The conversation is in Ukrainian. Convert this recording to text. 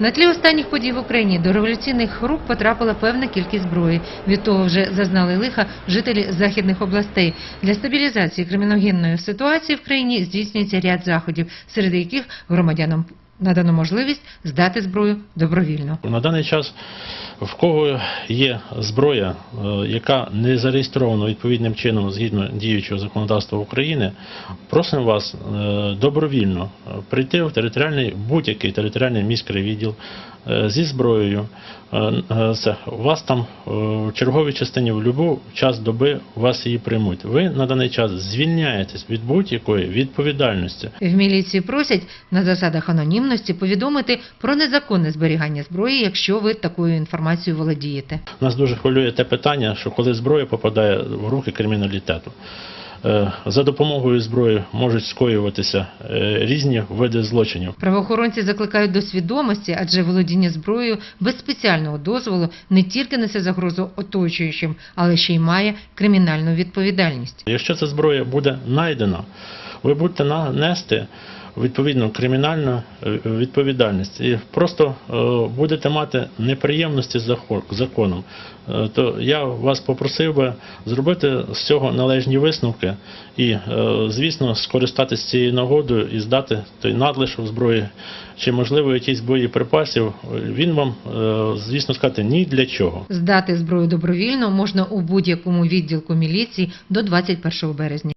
На тлі останніх подій в Україні до революційних рук потрапила певна кількість зброї. Від того вже зазнали лиха жителі західних областей. Для стабілізації криміногенної ситуації в країні здійснюється ряд заходів, серед яких громадянам надано можливість здати зброю добровільно. На даний час в кого є зброя, е, яка не зареєстрована відповідним чином згідно діючого законодавства України, просимо вас е, добровільно е, прийти в територіальний будь-який територіальний міський відділ зі зброєю. Це у вас там в черговій частині в будь-який час доби вас її приймуть. Ви на даний час звільняєтесь від будь-якої відповідальності. В міліції просять на засадах анонімності повідомити про незаконне зберігання зброї, якщо ви такою інформацією володієте. Нас дуже хвилює те питання, що коли зброя попадає в руки криміналітету. е, За допомогою зброї можуть скоюватися е, різні види злочинів. Правоохоронці закликають до свідомості, адже володіння зброєю без спеціального дозволу не тільки несе загрозу оточуючим, але ще й має кримінальну відповідальність. Якщо ця зброя буде знайдена, ви будете на- нести відповідну кримінальну е, відповідальність і просто е, будете мати неприємності з законом. Е, То я вас попросив би зробити з цього належні висновки і, звісно, скористатися цією нагодою і здати той надлишок зброї чи можливо якісь боєприпасів. Він вам, звісно, сказати ні для чого. Здати зброю добровільно можна у будь-якому відділку міліції до 21 березня.